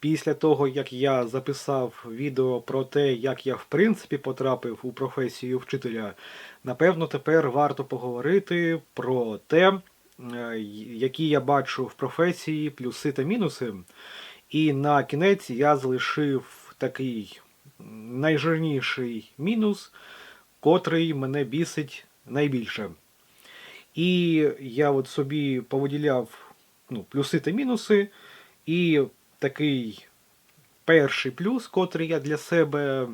після того, як я записав відео про те, як я в принципі потрапив у професію вчителя, напевно, тепер варто поговорити про те, е, які я бачу в професії плюси та мінуси. І на кінець я залишив такий найжирніший мінус, котрий мене бісить найбільше. І я от собі повиділяв ну, плюси та мінуси. І такий перший плюс, котрий я для себе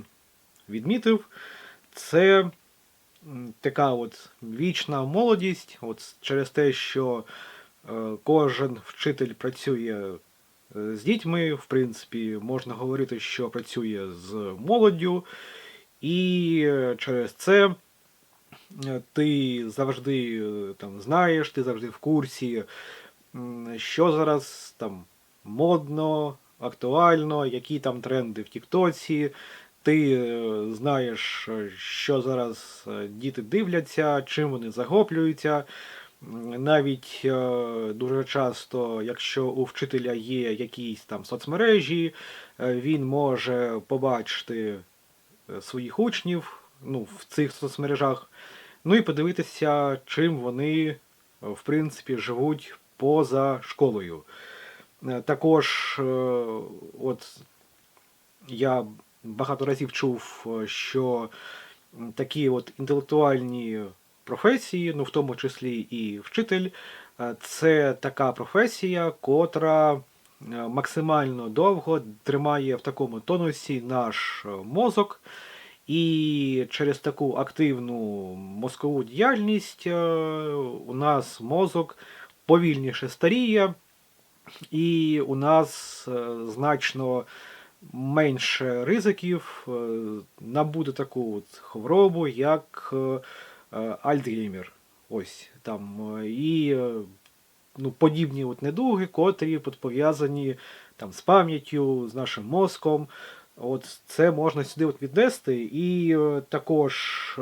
відмітив, це така от вічна молодість, от через те, що е, кожен вчитель працює е, з дітьми, в принципі, можна говорити, що працює з молоддю, і е, через це ти завжди там знаєш, ти завжди в курсі, що зараз там модно, актуально, які там тренди в Тіктоці. Ти е, знаєш, що зараз е, діти дивляться, чим вони захоплюються. Навіть е, дуже часто, якщо у вчителя є якісь там соцмережі, він може побачити своїх учнів ну, в цих соцмережах, ну і подивитися, чим вони, в принципі, живуть поза школою. Е, Також, е, от я багато разів чув, е, що такі от інтелектуальні професії, ну в тому числі і вчитель, це така професія, котра максимально довго тримає в такому тонусі наш мозок. І через таку активну мозкову діяльність у нас мозок повільніше старіє, і у нас е, значно менше ризиків е, набути таку от хворобу, як е, Альцгеймер. Ось там. І ну, подібні от недуги, котрі пов'язані там, з пам'яттю, з нашим мозком. От це можна сюди от віднести. І також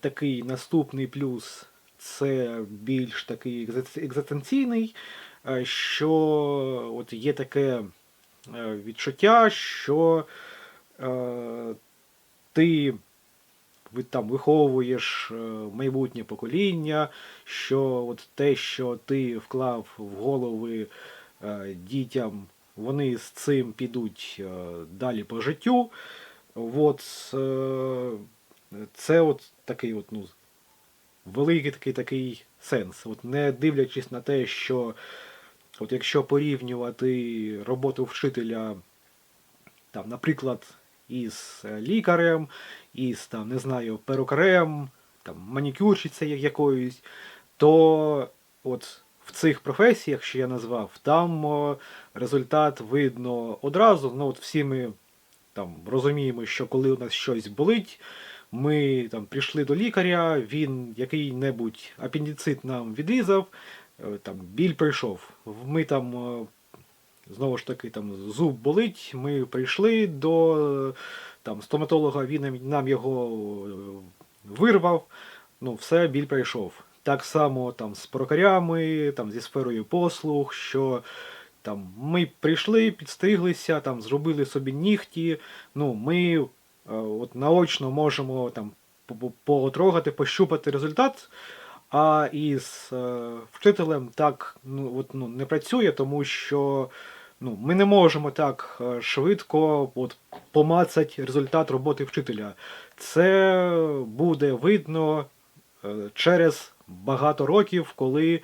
такий наступний плюс це більш такий екзистенційний, що от є таке е, відчуття, що е, ти там виховуєш е, майбутнє покоління, що от те, що ти вклав в голови е, дітям, вони з цим підуть е, далі по життю. От, е, це от такий от, ну, великий такий такий сенс. От не дивлячись на те, що от якщо порівнювати роботу вчителя, там, наприклад, із е, лікарем, із там, не знаю, перукарем, там, манікюрщицею якоюсь, то от в цих професіях, що я назвав, там результат видно одразу. Ну, от всі ми там розуміємо, що коли у нас щось болить, ми там прийшли до лікаря, він який-небудь апендицит нам відрізав, там біль прийшов. Ми там е, знову ж таки там зуб болить. Ми прийшли до е, там стоматолога, він нам- його е, вирвав. Ну, все, біль прийшов. Так само там з прокарями, там зі сферою послуг, що там ми прийшли, підстриглися, там зробили собі нігті. Ну, ми е, от наочно можемо там по- по- потрогати, пощупати результат. А із е, вчителем так ну, от, ну, не працює, тому що ну, ми не можемо так е, швидко от, помацати результат роботи вчителя. Це буде видно е, через багато років, коли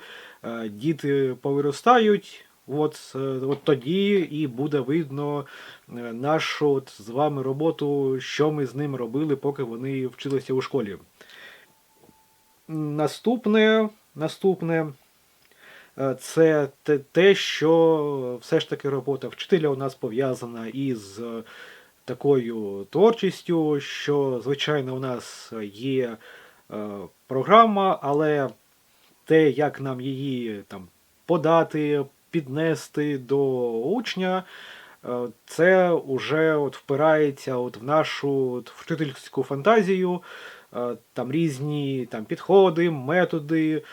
діти повиростають. От, от тоді і буде видно нашу от, з вами роботу, що ми з ними робили, поки вони вчилися у школі. Наступне, наступне е, це те, що все ж таки робота вчителя у нас пов'язана із е, такою творчістю, що, звичайно, у нас є е, програма, але те, як нам її там подати, піднести до учня, це вже от впирається от в нашу вчительську фантазію, там різні там, підходи, методи,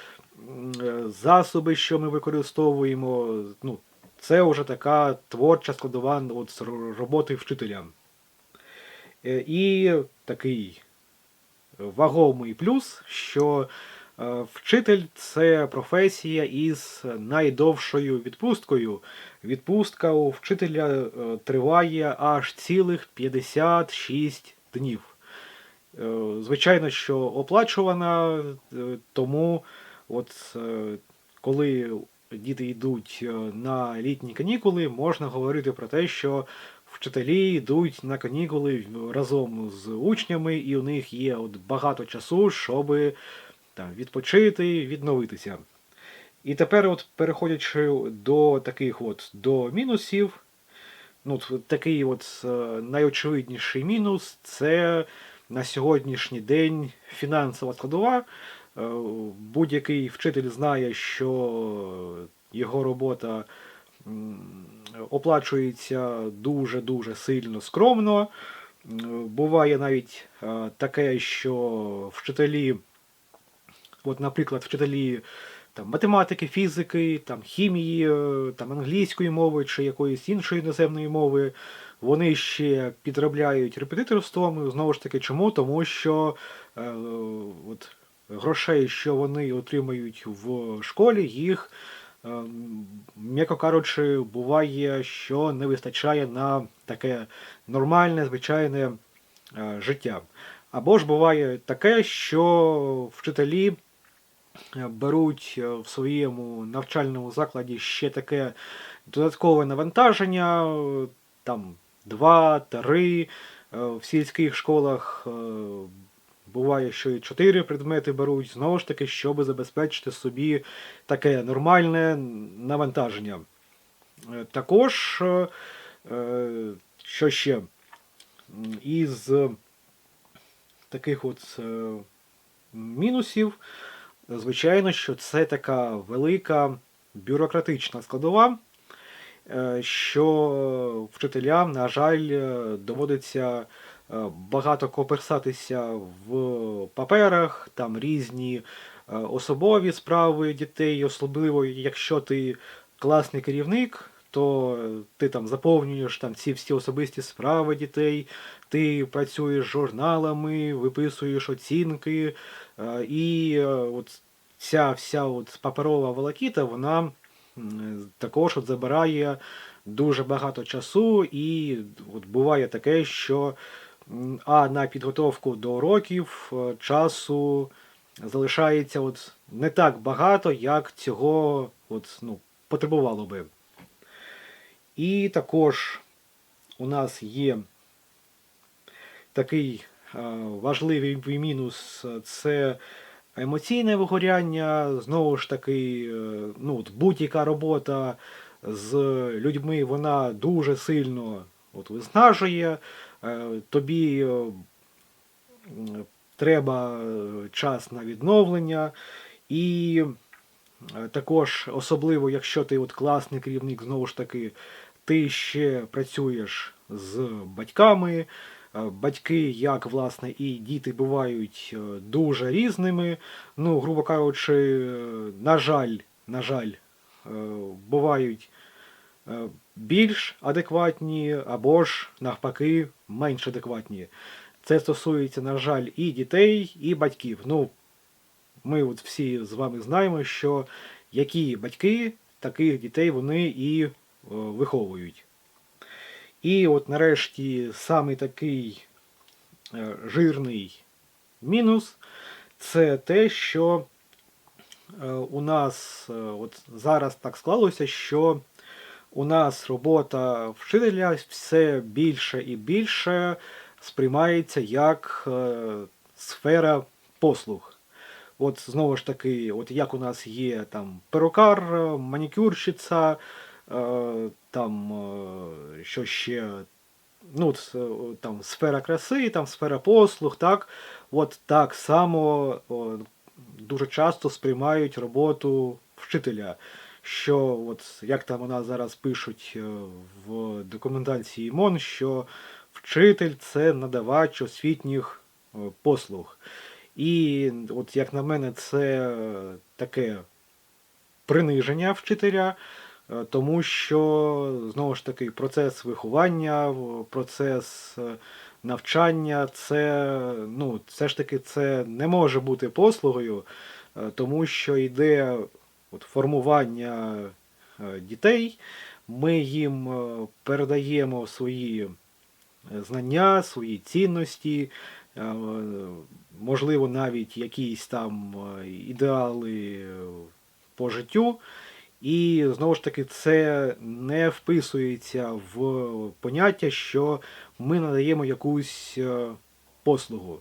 е, засоби, що ми використовуємо. Ну, це вже така творча складова от, з роботи вчителя. Е, І такий вагомий плюс, що е, вчитель це професія із найдовшою відпусткою. Відпустка у вчителя е, триває аж цілих 56 днів. Е, Звичайно, що оплачувана, е, тому от е, коли діти йдуть на літні канікули, можна говорити про те, що вчителі йдуть на канікули разом з учнями, і у них є от багато часу, щоб там, відпочити, відновитися. І тепер, от, переходячи до таких от до мінусів, ну, такий от найочевидніший мінус це на сьогоднішній день фінансова складова. Е, Будь-який вчитель знає, що його робота оплачується дуже-дуже сильно скромно. Буває навіть е, таке, що вчителі, от, наприклад, вчителі там, математики, фізики, там, хімії, е, там, англійської мови чи якоїсь іншої іноземної мови, вони ще підробляють репетиторством. Знову ж таки, чому? Тому що е, от, грошей, що вони отримають в школі, їх, е, м'яко кажучи, буває, що не вистачає на таке нормальне, звичайне е, життя. Або ж буває таке, що вчителі е, беруть е, в своєму навчальному закладі ще таке додаткове навантаження, е, там 2-3, в сільських школах е, буває, що і 4 предмети беруть, знову ж таки, щоб забезпечити собі таке нормальне навантаження. Е, Також, е, е, що ще, із таких от е, мінусів, звичайно, що це така велика бюрократична складова, е, що вчителям, на жаль, е, доводиться е, багато коперсатися в паперах, там різні е, особові справи дітей, особливо якщо ти класний керівник, то ти там заповнюєш там ці всі особисті справи дітей, ти працюєш з журналами, виписуєш оцінки, е, і е, от ця вся от паперова волокіта, вона також от забирає дуже багато часу, і от буває таке, що а на підготовку до уроків е, часу залишається от не так багато, як цього от, ну, потребувало би. І також у нас є такий е, важливий мінус це емоційне вигоряння. Знову ж таки, е, ну, будь-яка робота з людьми вона дуже сильно от, виснажує. Е, Тобі е, треба час на відновлення. І також, особливо, якщо ти от класний керівник, знову ж таки, ти ще працюєш з батьками. Е, Батьки, як власне і діти бувають е, дуже різними. Ну, грубо кажучи, е, на жаль, на жаль, бувають більш адекватні або ж навпаки менш адекватні. Це стосується, на жаль, і дітей, і батьків. Ну, ми от всі з вами знаємо, що які батьки таких дітей вони і виховують. І от нарешті самий такий е, жирний мінус це те, що е, у нас е, от зараз так склалося, що у нас робота вчителя все більше і більше сприймається як сфера послуг. От знову ж таки, от як у нас є там перукар, манікюрщиця, там е, що ще, ну, е, там сфера краси, там сфера послуг, так, от так само дуже часто сприймають роботу вчителя. Що, от як там нас зараз пишуть е, в документації МОН, що вчитель це надавач освітніх е, послуг. І от як на мене, це таке приниження вчителя. Е, Тому що знову ж таки процес виховання, процес е, навчання, це ну, все ж таки це не може бути послугою, е, тому що йде от, формування дітей, ми їм передаємо свої знання, свої цінності, можливо, навіть якісь там ідеали по життю. І знову ж таки, це не вписується в поняття, що ми надаємо якусь е, послугу.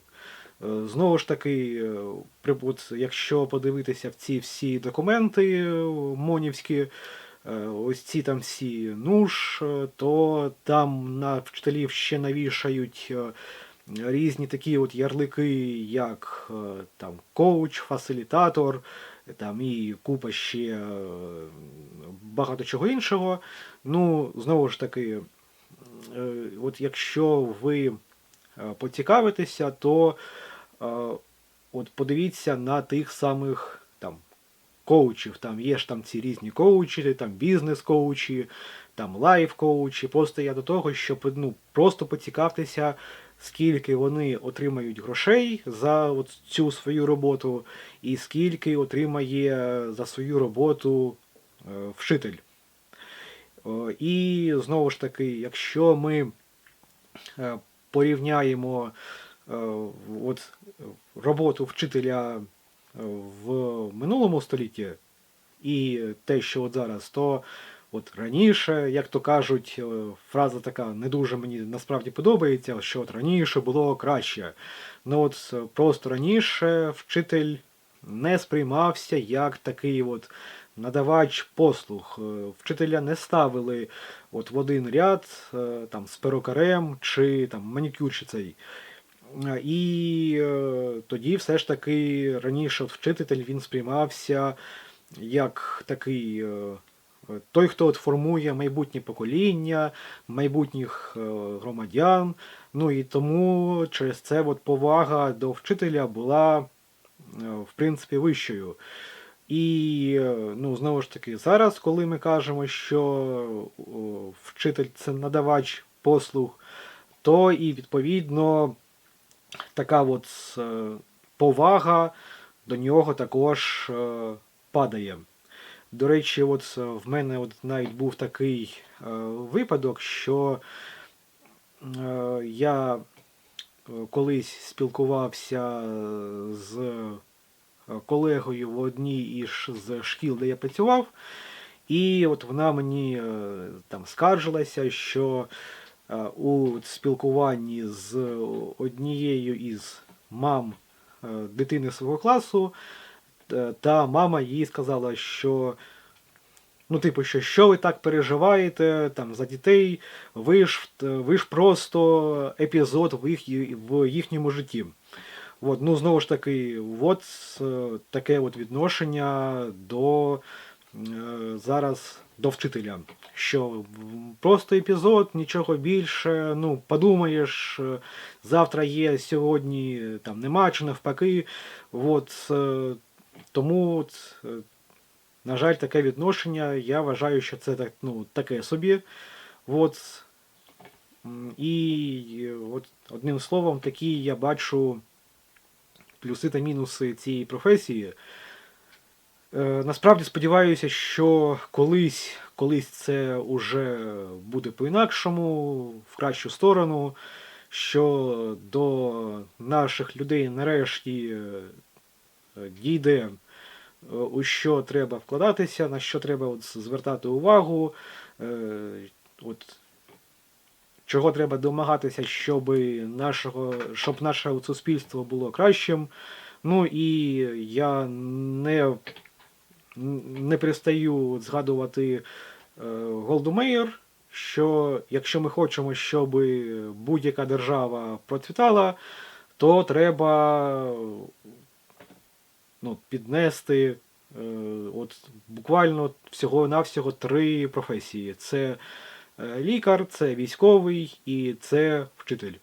Е, Знову ж таки, е, якщо подивитися в ці всі документи монівські, ось ці там всі нуж, то там на вчителів ще навішають різні такі от ярлики, як там коуч, фасилітатор, там і купа ще е, багато чого іншого. Ну, знову ж таки, е, от якщо ви е, поцікавитеся, то от подивіться на тих самих там коучів. Там є ж там ці різні коучі, там бізнес-коучі, там лайф-коучі. Просто я до того, щоб ну, просто поцікавтеся, скільки вони отримають грошей за от цю свою роботу, і скільки отримає за свою роботу е, вчитель. О, І знову ж таки, якщо ми е, порівняємо е, от, роботу вчителя е, в минулому столітті і те, що от зараз, то от раніше, як то кажуть, е, фраза така не дуже мені насправді подобається, що от раніше було краще. Ну от е, просто раніше вчитель не сприймався як такий от надавач послуг. Е, Вчителя не ставили от в один ряд там, з перукарем чи там, манікюрщицею. Е, І е, тоді все ж таки раніше вчитель він сприймався як такий той, хто от формує майбутнє покоління, майбутніх е, громадян. Ну і тому через це от повага до вчителя була е, в принципі вищою. І е, ну, знову ж таки, зараз, коли ми кажемо, що вчитель це надавач послуг, то і відповідно така от повага до нього також падає. До речі, от е, в мене от навіть був такий е, випадок, що е, я е, колись спілкувався з е, колегою в одній із з шкіл, де я працював, і от вона мені е, там скаржилася, що е, у спілкуванні з однією із мам е, дитини свого класу, та мама їй сказала, що ну, типу, що, що ви так переживаєте там, за дітей, ви ж, ви ж просто епізод в, їх, в їхньому житті. От, ну, знову ж таки, от е, таке от відношення до е, зараз до вчителя. Що просто епізод, нічого більше. Ну, подумаєш, е, завтра є, сьогодні е, там нема, чи навпаки. От, е, тому, е, на жаль, таке відношення. Я вважаю, що це так, ну, таке собі. От, і е, от, одним словом, такі я бачу плюси та мінуси цієї професії. Е, насправді сподіваюся, що колись, колись це уже буде по-інакшому, в кращу сторону, що до наших людей нарешті дійде, е, у що треба вкладатися, на що треба от звертати увагу, е, от, чого треба домагатися, щоб, нашого, щоб наше суспільство було кращим. Ну і я не, не перестаю згадувати е, що якщо ми хочемо, щоб будь-яка держава процвітала, то треба ну, піднести е, от, буквально всього-навсього три професії: це е, лікар, це військовий і це вчитель.